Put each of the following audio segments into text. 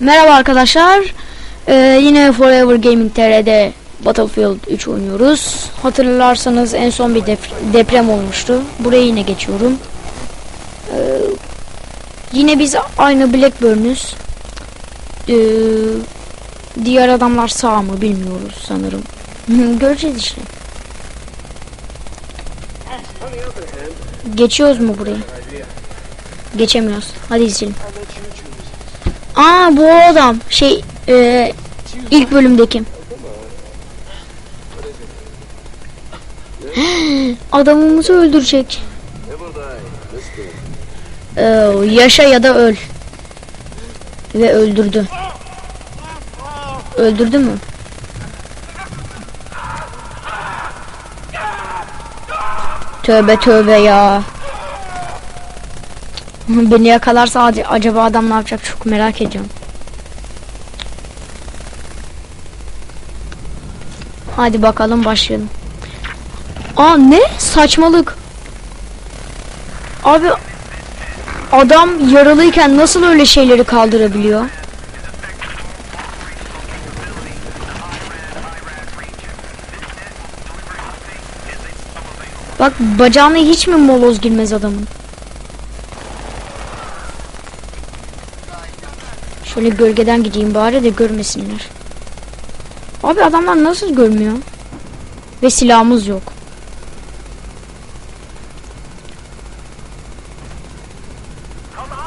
Merhaba arkadaşlar. Ee, yine Forever Gaming TR'de Battlefield 3 oynuyoruz. Hatırlarsanız en son bir dep- deprem olmuştu. Buraya yine geçiyorum. Ee, yine biz aynı Blackburn'üz. Ee, diğer adamlar sağ mı bilmiyoruz sanırım. Göreceğiz işte. Geçiyoruz mu burayı? Geçemiyoruz. Hadi izleyelim. Aa bu adam. Şey e, ilk bölümdeki. Adamımızı öldürecek. Ee, yaşa ya da öl. Ve öldürdü. Öldürdü mü? Tövbe tövbe ya. Beni yakalarsa ac- acaba adam ne yapacak çok merak ediyorum. Hadi bakalım başlayalım. Aa ne? Saçmalık. Abi adam yaralıyken nasıl öyle şeyleri kaldırabiliyor? Bak bacağına hiç mi moloz girmez adamın? Şöyle gölgeden gideyim bari de görmesinler. Abi adamlar nasıl görmüyor? Ve silahımız yok.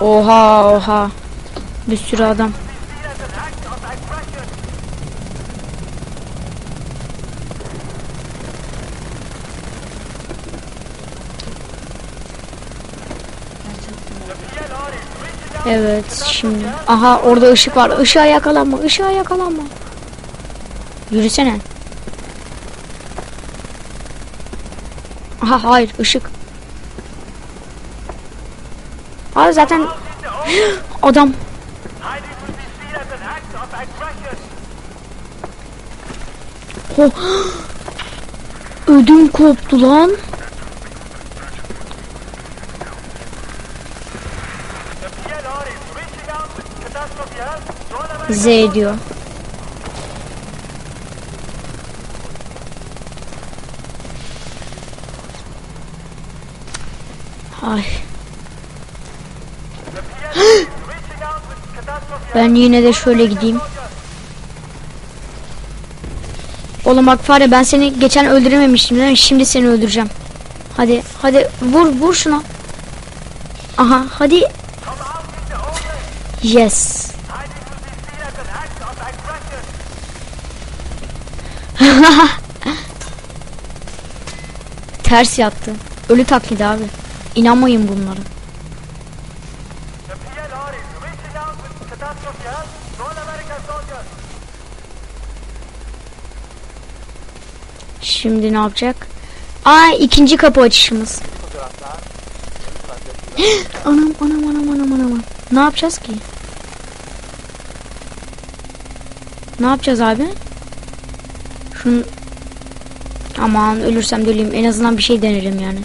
Oha oha. Bir sürü adam. Evet şimdi. Aha orada ışık var. Işığa yakalanma. Işığa yakalanma. Yürüsene. Aha hayır ışık. Abi zaten adam. Oh. Ödüm koptu lan. Z diyor. Ay. Ben yine de şöyle gideyim. Oğlum bak fare ben seni geçen öldürememiştim değil mi? Şimdi seni öldüreceğim. Hadi hadi vur vur şuna. Aha hadi. Yes. Ters yattı. Ölü taklidi abi. İnanmayın bunlara. Şimdi ne yapacak? Aa ikinci kapı açışımız. anam anam anam anam anam. Ne yapacağız ki? Ne yapacağız abi? Şunu Aman ölürsem de öleyim. En azından bir şey denerim yani.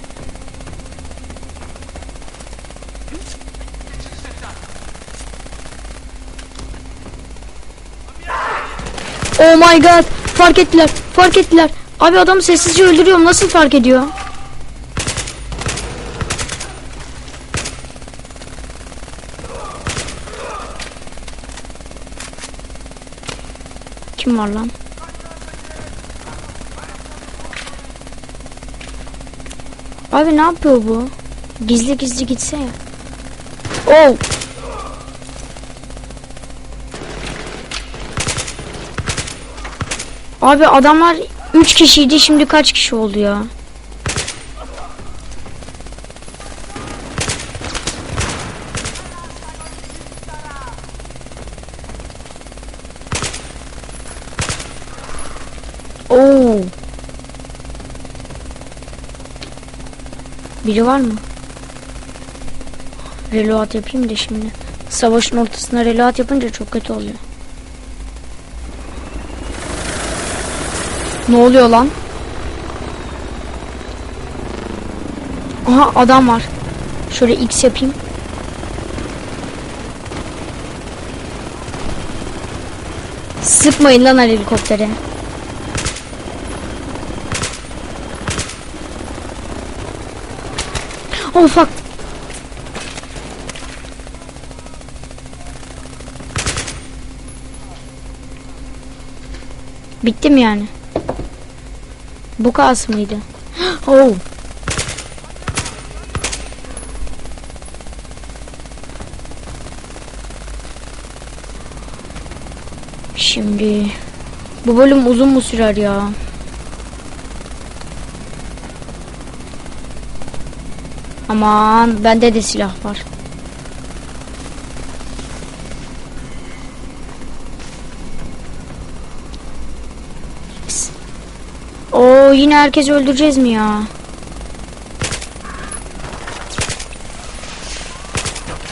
Oh my god. Fark ettiler. Fark ettiler. Abi adamı sessizce öldürüyorum. Nasıl fark ediyor? Kim var lan? Abi ne yapıyor bu? Gizli gizli gitse ya. Oh. Abi adamlar 3 kişiydi şimdi kaç kişi oldu ya? Oo. Biri var mı? Reload yapayım da şimdi. Savaşın ortasına reload yapınca çok kötü oluyor. Ne oluyor lan? Aha adam var. Şöyle X yapayım. Sıkmayın lan helikoptere. Oh fuck. Bitti mi yani? Bu kas mıydı? Oh. Şimdi bu bölüm uzun mu sürer ya? Aman bende de silah var. Oo yine herkes öldüreceğiz mi ya?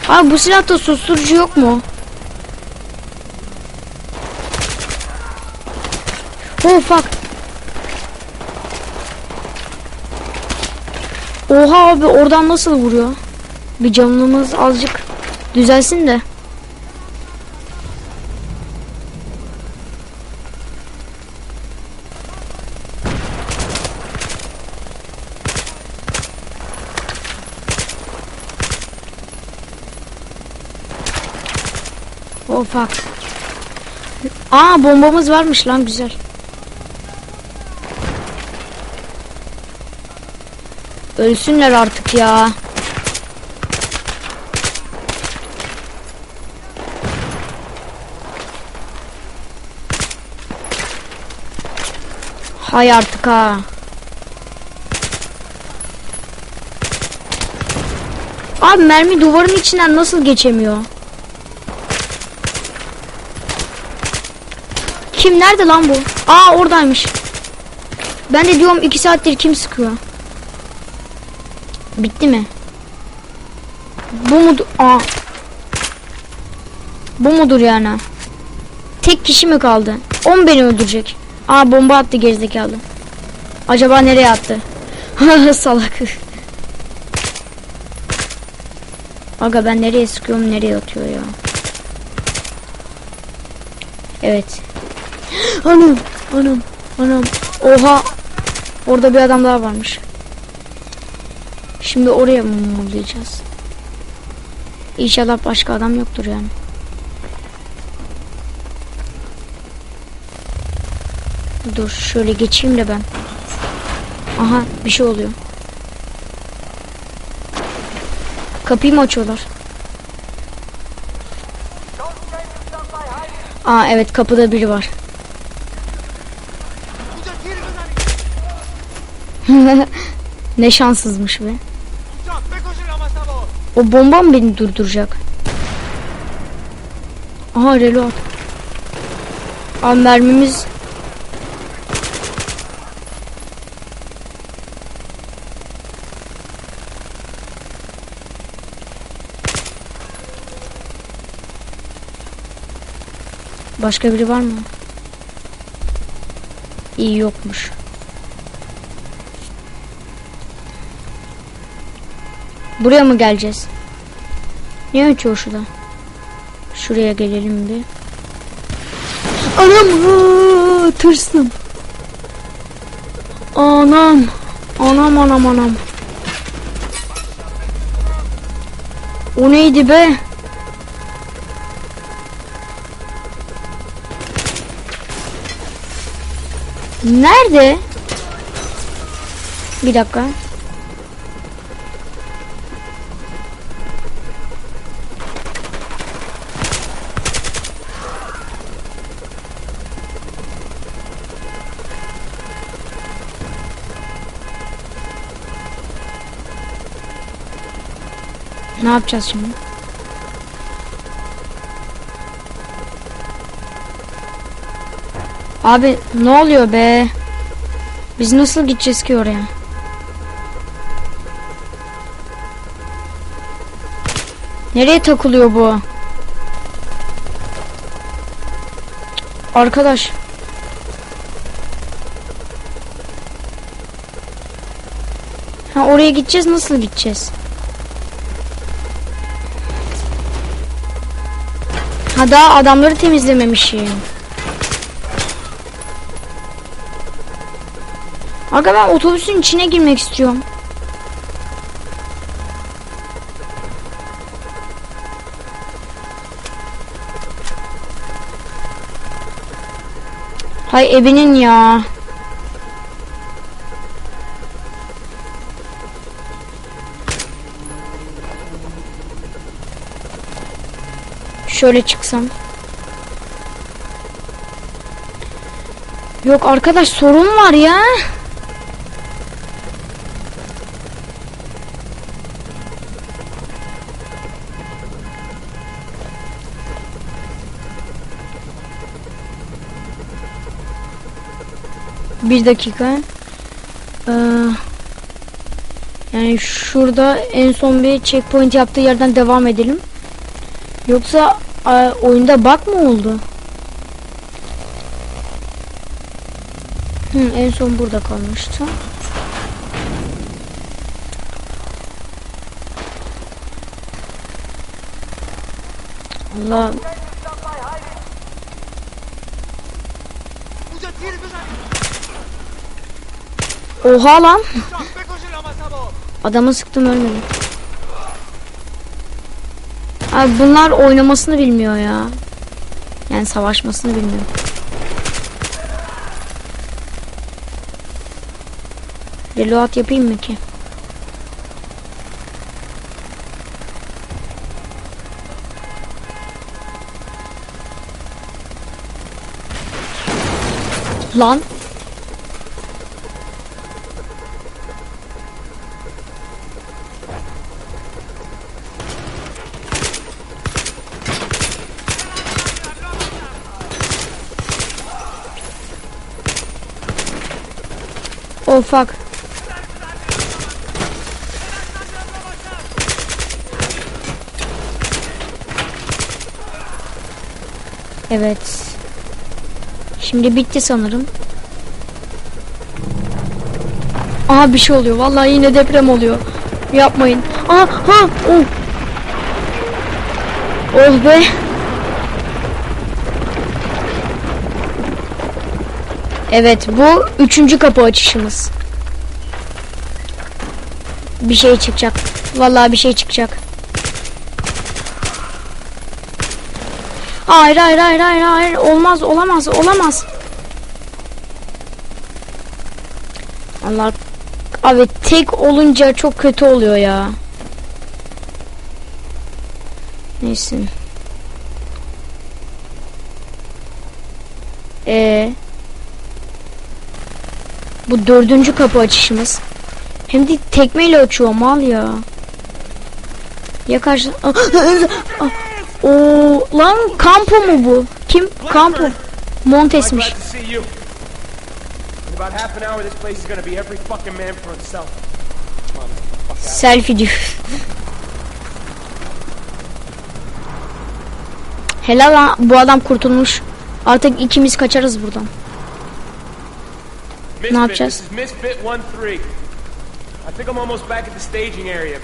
Abi bu silahta susturucu yok mu? Oh fuck. Oha abi oradan nasıl vuruyor? Bir canlımız azıcık düzelsin de. Oh fuck. Aa bombamız varmış lan güzel. Ölsünler artık ya. Hay artık ha. Abi mermi duvarın içinden nasıl geçemiyor? Kim nerede lan bu? Aa oradaymış. Ben de diyorum iki saattir kim sıkıyor? Bitti mi? Bu mudur? Aa. Bu mudur yani? Tek kişi mi kaldı? 10 beni öldürecek. Aa bomba attı gerizekalı. Acaba nereye attı? Salak. Aga ben nereye sıkıyorum nereye atıyor ya. Evet. Anam anam anam. Oha. Orada bir adam daha varmış. Şimdi oraya mı mumlayacağız? İnşallah başka adam yoktur yani. Dur şöyle geçeyim de ben. Aha bir şey oluyor. Kapıyı mı açıyorlar? Aa evet kapıda biri var. ne şanssızmış be. O bomba mı beni durduracak? Aha reload. Aa mermimiz Başka biri var mı? İyi yokmuş. Buraya mı geleceğiz? Ne ötüyor şurada? Şuraya gelelim bir. Anam aa. Anam. Anam anam anam. O neydi be? Nerede? Bir dakika. Ne yapacağız şimdi? Abi ne oluyor be? Biz nasıl gideceğiz ki oraya? Nereye takılıyor bu? Arkadaş. Ha oraya gideceğiz nasıl gideceğiz? Ha daha adamları temizlememişim. Aga ben otobüsün içine girmek istiyorum. Hay ebinin ya. Şöyle çıksam. Yok arkadaş sorun var ya. Bir dakika. Ee, yani şurada en son bir checkpoint yaptığı yerden devam edelim. Yoksa e, oyunda bug mı oldu? Hı, en son burada kalmıştı. Allah Oha lan. Adamı sıktım ölmedi. Abi bunlar oynamasını bilmiyor ya. Yani savaşmasını bilmiyor. Reload yapayım mı ki? Lan Oh fuck. Evet. Şimdi bitti sanırım. Aha bir şey oluyor. Vallahi yine deprem oluyor. Yapmayın. Aha ha oh. Oh be. Evet bu üçüncü kapı açışımız. Bir şey çıkacak. Vallahi bir şey çıkacak. Hayır hayır hayır hayır hayır olmaz olamaz olamaz. Allah abi tek olunca çok kötü oluyor ya. Neyse. Ee, bu dördüncü kapı açışımız. Hem de tekmeyle açıyor mal ya. Ya karşı... Ah, ah, Oo, lan kampo mu bu? Kim? Kampo. Montes'miş. Selfie diyor. Helal bu adam kurtulmuş. Artık ikimiz kaçarız buradan. Misfit, yapacağız? This is Misfit 1-3. I think I'm almost back at the staging area.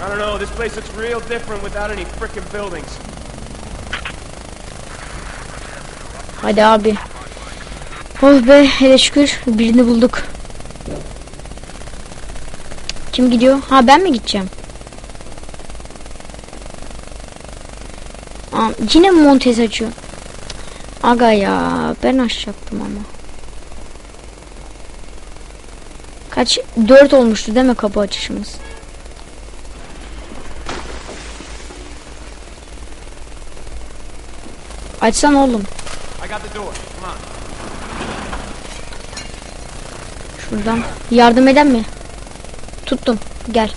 I don't know, this place looks real different without any frickin' buildings. Hadi abi. Oh be hele şükür birini bulduk. Kim gidiyor? Ha ben mi gideceğim? Aa, yine mi Montez açıyor? Aga ya ben açacaktım ama. Kaç? Dört olmuştu değil mi kapı açışımız? Açsan oğlum. Şuradan. Yardım eden mi? Tuttum. Gel.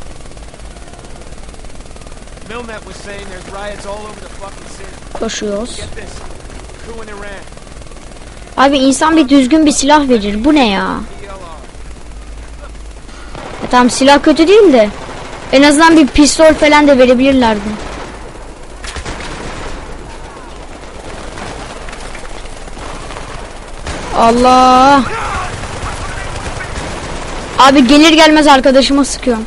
Koşuyoruz. Abi insan bir düzgün bir silah verir. Bu ne ya? Tamam silah kötü değil de. En azından bir pistol falan da verebilirlerdi. Allah. Abi gelir gelmez arkadaşıma sıkıyorum.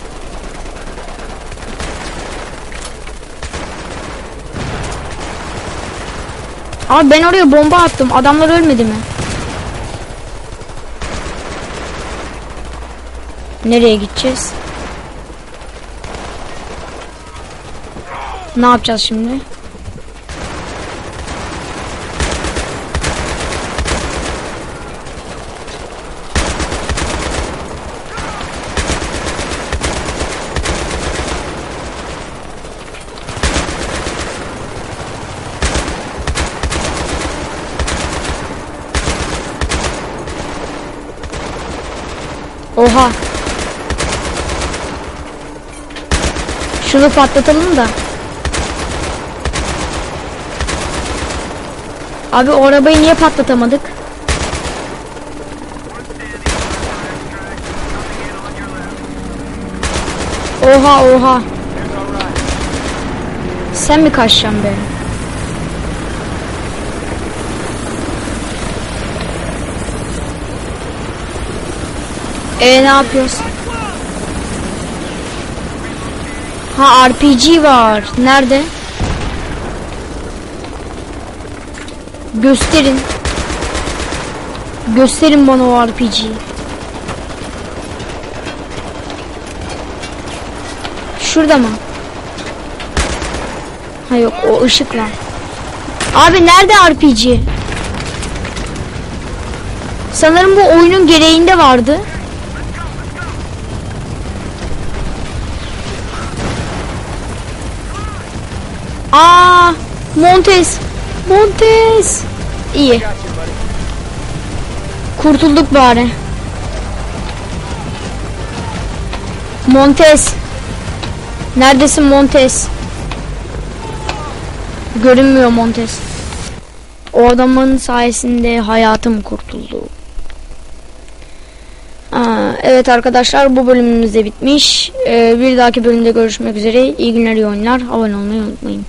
Abi ben oraya bomba attım. Adamlar ölmedi mi? Nereye gideceğiz? Ne yapacağız şimdi? Oha. Şunu patlatalım da. Abi arabayı niye patlatamadık? Oha oha. Sen mi kaçacaksın be? E ne yapıyoruz? Ha RPG var. Nerede? Gösterin. Gösterin bana o RPG'yi. Şurada mı? Ha yok o ışıkla. Abi nerede RPG? Sanırım bu oyunun gereğinde vardı. Aa, Montes. Montes. İyi. Kurtulduk bari. Montes. Neredesin Montes? Görünmüyor Montes. O adamın sayesinde hayatım kurtuldu. Aa, evet arkadaşlar bu bölümümüz de bitmiş. Ee, bir dahaki bölümde görüşmek üzere. İyi günler, iyi oyunlar. Abone olmayı unutmayın.